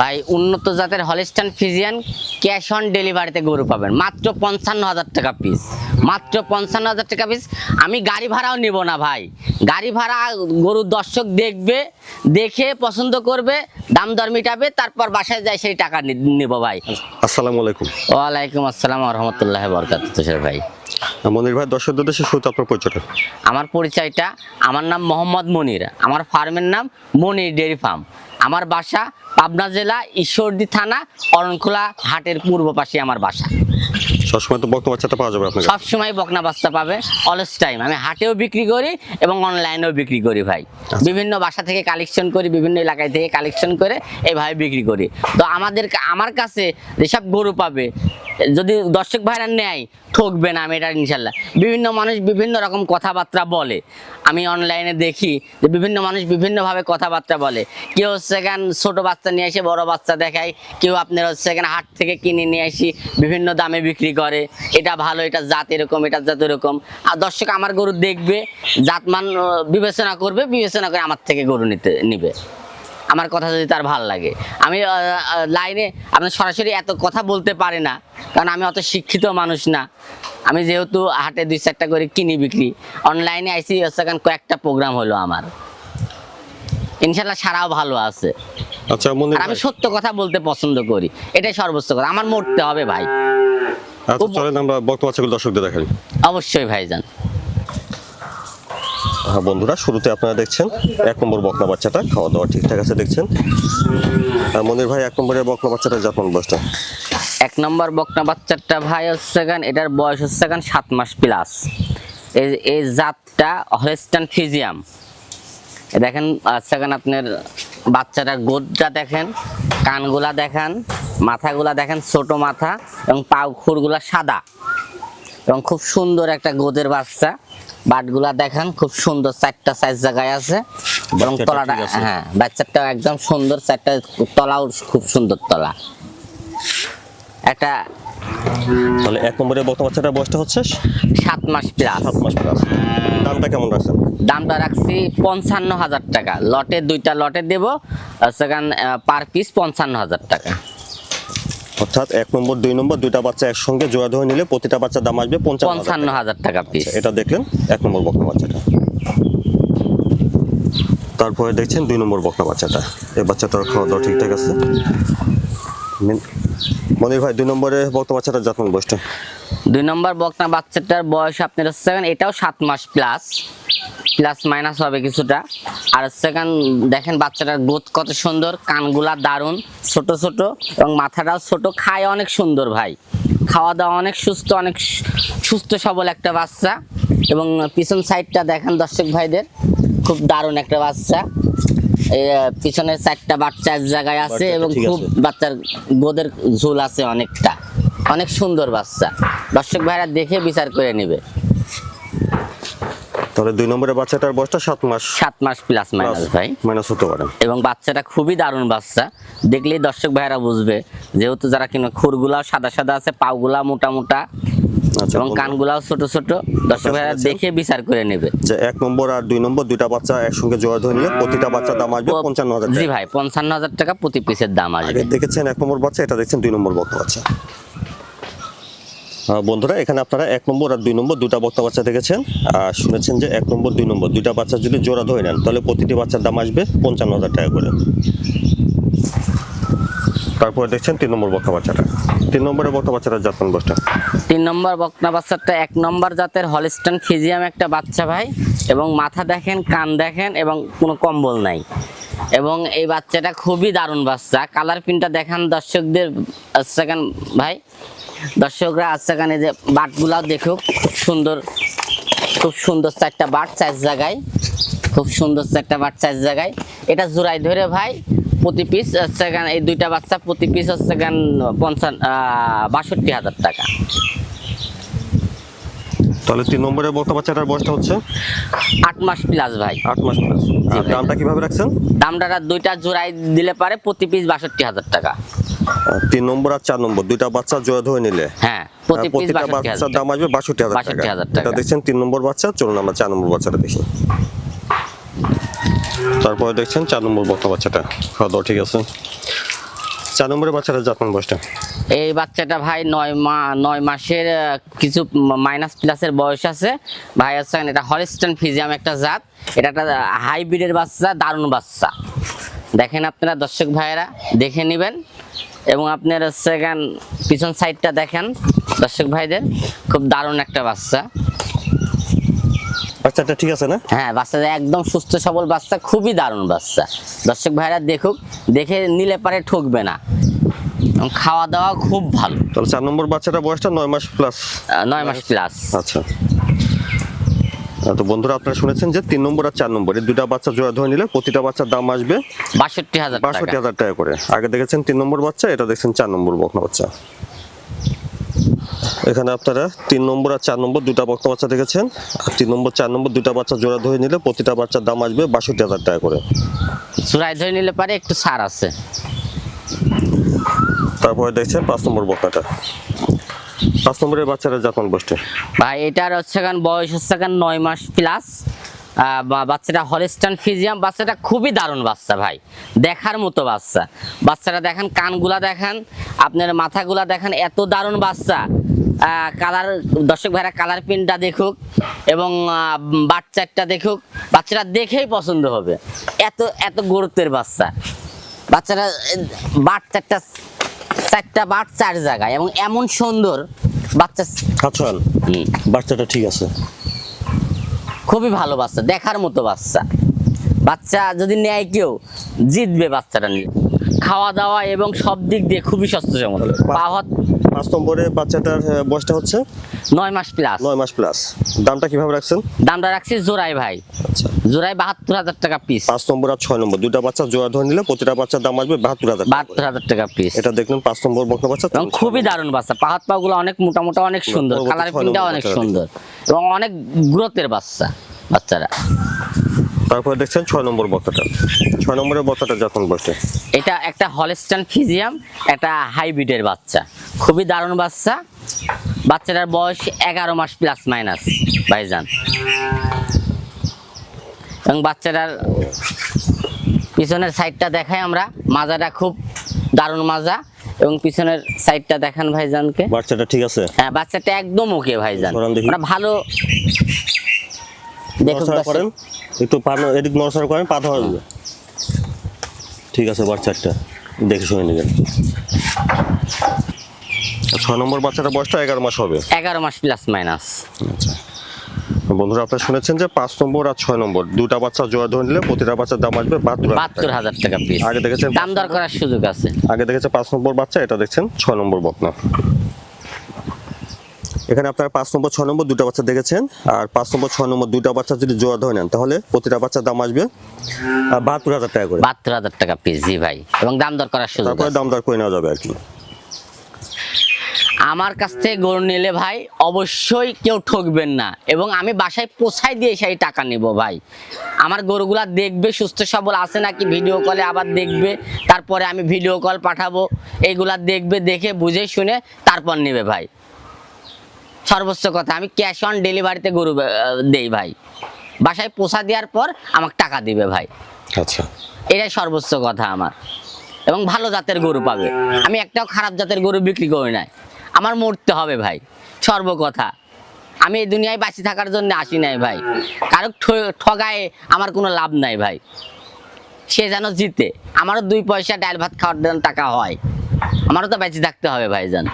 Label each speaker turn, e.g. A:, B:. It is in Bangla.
A: ভাই উন্নত জাতের হলিস্টান ফিজিয়ান ক্যাশ অন ডেলিভারিতে গরু পাবেন। মাত্র পঞ্চান্ন হাজার টাকা পিস মাত্র পঞ্চান্ন হাজার টাকা পিস আমি গাড়ি ভাড়াও নিব না ভাই। গাড়ি ভাড়া গরুর দর্শক দেখবে দেখে পছন্দ করবে দাম দর মিটাবে তারপর বাসায় যায় সেই টাকা নিব ভাই।
B: আসসালামু আলাইকুম।
A: ওয়ালাইকুম আসসালাম রহমতুল্লাহ বরকাত তুষার ভাই।
B: মনির ভাই দর্শকদের দেশে শুরুতে আপনার পরিচয়টা।
A: আমার পরিচয়টা আমার নাম মোহাম্মদ মনির। আমার ফার্মের নাম মনির ডেয়ারি ফার্ম আমার বাসা পাবনা জেলা ঈশ্বরদী থানা অরণখোলা হাটের পূর্ব পাশে আমার বাসা।
B: সবসময় তো বক্তব্য বাচ্চাটা পাওয়া যাবে আপনার কাছে।
A: সবসময় বকনা বাচ্চা পাবে অলস টাইম আমি হাটেও বিক্রি করি এবং অনলাইনেও বিক্রি করি ভাই। বিভিন্ন বাসা থেকে কালেকশন করি বিভিন্ন এলাকায় থেকে কালেকশন করে এইভাবে বিক্রি করি। তো আমাদের আমার কাছে যেসব গরু পাবে যদি দর্শক ভাইরা নেয় ঠকবে না আমি এটা ইনশাল্লাহ। বিভিন্ন মানুষ বিভিন্ন রকম কথাবার্তা বলে। আমি অনলাইনে দেখি যে বিভিন্ন মানুষ বিভিন্নভাবে কথাবার্তা বলে। কেউ হচ্ছে এখান ছোট বাচ্চা নিয়ে এসে বড় বাচ্চা দেখায়। কেউ আপনার হচ্ছে এখানে হাট থেকে কিনে নিয়ে আসি বিভিন্ন দামে বিক্রি করে। এটা ভালো এটা জাত এরকম এটা জাত এরকম। আর দর্শক আমার গরু দেখবে জাতমান বিবেচনা করবে বিবেচনা করে আমার থেকে গরু নিতে নিবে। আমার কথা যদি তার ভালো লাগে। আমি লাইনে আপনার সরাসরি এত কথা বলতে পারি না কারণ আমি অত শিক্ষিত মানুষ না। আমি যেহেতু হাটে দুই চারটা করে কিনি বিক্রি অনলাইনে আইসি কারণ কয়েকটা প্রোগ্রাম হলো আমার। ইনশাল্লাহ সারাও ভালো আছে।
B: আচ্ছা
A: আমি সত্য কথা বলতে পছন্দ করি। এটাই সর্বোচ্চ কথা। আমার মরতে হবে ভাই।
B: আচ্ছা চলেন আমরা বক্তব্য বাচ্চাগুলো দর্শকদের দেখাই।
A: অবশ্যই ভাইজান।
B: হ্যাঁ বন্ধুরা শুরুতে আপনারা দেখছেন এক নম্বর বকনা বাচ্চাটা খাওয়া দাওয়া ঠিকঠাক আছে দেখছেন? আর মনির ভাই এক নম্বরের বকনা বাচ্চাটা জাপান বয়সটা?
A: এক নম্বর বকনা বাচ্চাটা ভাই হচ্ছে গান এটার বয়স হচ্ছে গান সাত মাস প্লাস এই এই জাতটা হলেস্টান ফিজিয়াম দেখেন হচ্ছে গান আপনার বাচ্চাটার গোদটা দেখেন কানগুলা দেখেন। মাথাগুলা দেখেন ছোট মাথা এবং পাও খুরগুলা সাদা। এবং খুব সুন্দর একটা গোদের বাচ্চা। বাটগুলা দেখেন খুব সুন্দর চারটা সাইজ জায়গায় আছে। এবং তলাটা হ্যাঁ বাচ্চাটা একদম সুন্দর চারটা তলাও খুব সুন্দর তলা। একটা
B: তাহলে এক বাচ্চাটার বয়সটা হচ্ছে?
A: সাত মাস প্লাস
B: সাত মাস প্লাস দামটা কেমন রাখছেন?
A: দামটা রাখছি পঞ্চান্ন হাজার টাকা। লটে দুইটা লটে দেব সেখান পার পিস পঞ্চান্ন হাজার টাকা।
B: অর্থাৎ এক নম্বর দুই নম্বর দুইটা বাচ্চা একসঙ্গে জোড়া ধরে নিলে প্রতিটা বাচ্চার দাম আসবে পঞ্চান্ন হাজার টাকা।
A: পিস
B: আচ্ছা, এটা দেখলেন এক নম্বর বকনা বাচ্চাটা। তারপরে দেখছেন দুই নম্বর বকনা বাচ্চাটা। এই বাচ্চাটার খাওয়া দাওয়া ঠিকঠাক আছে? মনির ভাই দুই নম্বরে বকনা বাচ্চাটা যত্ন বয়সটা?
A: দুই নম্বর বকনা বাচ্চাটার বয়স আপনার হচ্ছে এটাও সাত মাস প্লাস প্লাস মাইনাস হবে কিছুটা। আর সেখান দেখেন বাচ্চাটার গ্রোথ কত সুন্দর কানগুলা দারুণ ছোট ছোট এবং মাথাটাও ছোট খায় অনেক সুন্দর ভাই। খাওয়া দাওয়া অনেক সুস্থ অনেক সুস্থ সবল একটা বাচ্চা। এবং পিছন সাইডটা দেখেন দর্শক ভাইদের খুব দারুণ একটা বাচ্চা। পিছনের চারটা বাচ্চা এক জায়গায় আছে এবং খুব। বাচ্চার গোদের ঝোল আছে অনেকটা। অনেক সুন্দর বাচ্চা। দর্শক ভাইরা দেখে বিচার করে নেবে।
B: তাহলে দুই নম্বরের বাচ্চাটার বয়সটা সাত মাস
A: সাত মাস প্লাস মাইনাস ভাই।
B: মাইনাস হতে পারে।
A: এবং বাচ্চাটা খুবই দারুণ বাচ্চা। দেখলেই দর্শক ভাইরা বুঝবে যেহেতু যারা কিনা খুরগুলাও সাদা সাদা আছে পাগুলা মোটা মোটা
B: আচ্ছা
A: এবং কানগুলাও ছোট ছোট দর্শক ভাইরা দেখে বিচার করে নেবে।
B: যে এক নম্বর আর দুই নম্বর দুইটা বাচ্চা একসঙ্গে জোড়া ধরে নিলে প্রতিটা বাচ্চার দাম আসবে পঞ্চান্ন হাজার
A: জি ভাই পঞ্চান্ন হাজার টাকা প্রতি পিসের দাম আসবে।
B: দেখেছেন এক নম্বর বাচ্চা এটা দেখছেন দুই নম্বর বাচ্চা। বন্ধুরা, এখানে আপনারা এক নম্বর আর দুই নম্বর দুটা বক্তা বাচ্চা দেখেছেন। আর শুনেছেন যে এক নম্বর, দুই নম্বর দুইটা বাচ্চা যদি জোড়া ধরে নেন, তাহলে প্রতিটি বাচ্চার দাম আসবে পঞ্চান্ন হাজার টাকা করে। তারপরে দেখছেন তিন নম্বর বক্তা বাচ্চাটা। তিন নম্বরের বক্তা বাচ্চাটা জাতমান বসটা
A: তিন নম্বর বক্তা বাচ্চাটা এক নম্বর জাতের হলিস্টন ফিজিয়াম একটা বাচ্চা ভাই, এবং মাথা দেখেন, কান দেখেন, এবং কোনো কম্বল নাই। এবং এই বাচ্চাটা খুবই দারুণ বাচ্চা। কালার প্রিন্টটা দেখান দর্শকদের সেকেন্ড ভাই। দর্শকরা সেখানে যে বাটগুলাও দেখুক খুব সুন্দর খুব সুন্দর চারটা বাট চার জায়গায়। খুব সুন্দর চারটা বাট চার জায়গায়। এটা জোড়াই ধরে ভাই প্রতি পিস সেখানে এই দুইটা বাচ্চা প্রতি পিস হচ্ছে গান পঞ্চান্ন বাষট্টি হাজার টাকা।
B: তাহলে তিন নম্বরের বক্তা বাচ্চাটার বয়সটা হচ্ছে?
A: আট মাস প্লাস ভাই।
B: আট মাস প্লাস। দামটা কীভাবে রাখছেন?
A: দামটা দুইটা জোড়াই দিলে পারে প্রতি পিস বাষট্টি হাজার টাকা।
B: তিন নম্বর আর চার নম্বর দুইটা বাচ্চা জোড়া ধরে নিলে।
A: হ্যাঁ পিস
B: প্রতিটা বাচ্চার দাম আসবে বাষট্টি হাজার টাকা। এটা দেখছেন তিন নম্বর বাচ্চা চলুন আমরা চার নম্বর বাচ্চাটা দেখি। তারপরে দেখছেন চার নম্বর বক্তা বাচ্চাটা। খাওয়া দাওয়া ঠিক আছে। চার নম্বরের বাচ্চাটা জাতমান বয়সটা?
A: এই বাচ্চাটা ভাই নয় মা নয় মাসের কিছু মাইনাস প্লাসের বয়স আছে। ভাই আছেন এটা হলিস্টান ফিজিয়াম একটা জাত। এটা একটা হাইব্রিডের বাচ্চা দারুণ বাচ্চা। দেখেন আপনারা দর্শক ভাইয়েরা দেখে নেবেন। এবং আপনার হচ্ছে এখান পিছন সাইডটা দেখেন দর্শক ভাইদের খুব দারুণ একটা বাচ্চা।
B: বাচ্চাটা ঠিক আছে না?
A: হ্যাঁ বাচ্চাটা একদম সুস্থ সবল বাচ্চা খুবই দারুণ বাচ্চা। দর্শক ভাইরা দেখুক দেখে নিলে পারে ঠকবে না। খাওয়া দাওয়া খুব ভালো।
B: তাহলে চার নম্বর বাচ্চাটা বয়সটা নয় মাস প্লাস
A: নয় মাস প্লাস
B: আচ্ছা। তো বন্ধুরা আপনারা শুনেছেন যে তিন নম্বর আর চার নম্বর এই দুটা বাচ্চা জোড়া ধরে নিলে প্রতিটা বাচ্চার দাম আসবে
A: বাষট্টি হাজার
B: বাষট্টি হাজার টাকা করে। আগে দেখেছেন তিন নম্বর বাচ্চা এটা দেখছেন চার নম্বর বকনা বাচ্চা। এখানে আপনারা তিন নম্বর আর চার নম্বর দুটা বকনা বাচ্চা দেখেছেন। আর তিন নম্বর চার নম্বর দুটা বাচ্চা জোড়া ধরে নিলে প্রতিটা বাচ্চার দাম আসবে বাষট্টি হাজার টাকা করে।
A: চূড়ায় ধরে নিলে পারে একটু ছাড় আছে।
B: তারপরে দেখছেন পাঁচ নম্বর বকনাটা। পাঁচ নম্বরের বাচ্চারা
A: ভাই, এটার হচ্ছে কারণ বয়স হচ্ছে নয় মাস প্লাস বাচ্চাটা হলিস্টান ফিজিয়াম বাচ্চাটা খুবই দারুণ বাচ্চা ভাই। দেখার মতো বাচ্চা। বাচ্চাটা দেখেন, কানগুলা দেখেন, আপনার মাথাগুলা দেখেন, এত দারুণ বাচ্চা। কালার দর্শক ভাইরা কালার প্রিন্টটা দেখুক এবং বাচ্চাটা দেখুক বাচ্চাটা দেখেই পছন্দ হবে। এত এত গুরুত্বের বাচ্চা। বাচ্চারা বাট চারটা চারটা বাট চার জায়গায় এবং এমন সুন্দর বাচ্চা
B: আচ্ছা।
A: হুম,
B: বাচ্চাটা ঠিক আছে।
A: খুবই ভালো বাচ্চা দেখার মতো বাচ্চা। বাচ্চা যদি নেয় কেউ জিতবে বাচ্চাটা নিয়ে। খাওয়া দাওয়া এবং সব দিক দিয়ে খুবই স্বাস্থ্যসম্মত। পাওয়া
B: পাঁচ নম্বরের বাচ্চাটার বয়সটা হচ্ছে?
A: নয় মাস প্লাস
B: নয় মাস প্লাস দামটা কীভাবে রাখছেন?
A: দামটা রাখছি জোড়াই ভাই।
B: আচ্ছা।
A: জোড়াই বাহাত্তর হাজার টাকা পিস
B: পাঁচ নম্বর আর ছয় নম্বর। দুটা বাচ্চা জোড়া ধরে নিলে প্রতিটা বাচ্চার দাম আসবে বাহাত্তর হাজার
A: বাহাত্তর হাজার টাকা পিস
B: এটা দেখলেন পাঁচ নম্বর বকনা বাচ্চা
A: এবং খুবই দারুণ বাচ্চা। পাহাত পা গুলো অনেক মোটা মোটা অনেক সুন্দর কালার প্রিন্টটা অনেক সুন্দর। এবং অনেক গ্রোথের বাচ্চা বাচ্চারা।
B: তারপরে দেখছেন ছয় নম্বর বক্তাটা ছয় নম্বরের বক্তাটা যখন বসে।
A: এটা একটা হলস্টান ফিজিয়াম একটা হাইব্রিডের বাচ্চা। খুবই দারুণ বাচ্চা। বাচ্চাটার বয়স এগারো মাস প্লাস মাইনাস ভাইজান। এবং বাচ্চাটার পিছনের সাইডটা দেখাই আমরা। মাজাটা খুব দারুণ মাজা। এবং পিছনের সাইডটা দেখান ভাইজানকে।
B: বাচ্চাটা ঠিক আছে?
A: হ্যাঁ বাচ্চাটা একদম ওকে ভাইজান।
B: সরান
A: ভালো
B: নড়াচড়া করেন একটু পা এদিক নড়াচড়া করেন পা ধরা যাবে। ঠিক আছে বাচ্চাটা দেখে শুনে নেবেন। ছয় নম্বর বাচ্চাটা বয়সটা এগারো মাস হবে।
A: এগারো মাস প্লাস মাইনাস
B: আচ্ছা। বন্ধুরা আপনারা শুনেছেন যে পাঁচ নম্বর আর ছয় নম্বর দুটা বাচ্চা জোড়া ধরে নিলে প্রতিটা বাচ্চার দাম আসবে বাহাত্তর হাজার টাকা
A: পিস
B: আগে দেখেছেন
A: দাম দর করার সুযোগ আছে।
B: আগে দেখেছে পাঁচ নম্বর বাচ্চা এটা দেখছেন ছয় নম্বর বকনা। এখানে আপনারা পাঁচ নম্বর ছয় নম্বর দুটা বাচ্চা দেখেছেন। আর পাঁচ নম্বর ছয় নম্বর দুটা বাচ্চা যদি জোড়া ধরে নেন তাহলে প্রতিটা বাচ্চার দাম আসবে বাহাত্তর হাজার টাকা করে।
A: বাহাত্তর হাজার টাকা পিস জি ভাই। এবং দাম দর করার সুযোগ
B: তারপরে দাম দর করে নেওয়া যাবে আর কি।
A: আমার কাছ থেকে গরু নিলে ভাই অবশ্যই কেউ ঠকবেন না। এবং আমি বাসায় পোষাই দিয়ে সেই টাকা নেব ভাই। আমার গরুগুলা দেখবে সুস্থ সবল আছে নাকি ভিডিও কলে আবার দেখবে তারপরে আমি ভিডিও কল পাঠাবো। এইগুলা দেখবে দেখে বুঝে শুনে তারপর নেবে ভাই। সর্বোচ্চ কথা আমি ক্যাশ অন ডেলিভারিতে গরু দেই ভাই। বাসায় পোষা দেওয়ার পর আমাকে টাকা দিবে ভাই।
B: আচ্ছা।
A: এটাই সর্বোচ্চ কথা আমার। এবং ভালো জাতের গরু পাবে। আমি একটাও খারাপ জাতের গরু বিক্রি করি নাই। আমার মরতে হবে ভাই সর্বকথা। আমি এই দুনিয়ায় বাঁচি থাকার জন্য আসি নাই ভাই। কারও ঠগায় আমার কোনো লাভ নাই ভাই। সে যেন জিতে। আমারও দুই পয়সা ডাল ভাত খাওয়ার জন্য টাকা হয়। আমারও তো বেঁচে থাকতে হবে ভাই ভাইজান।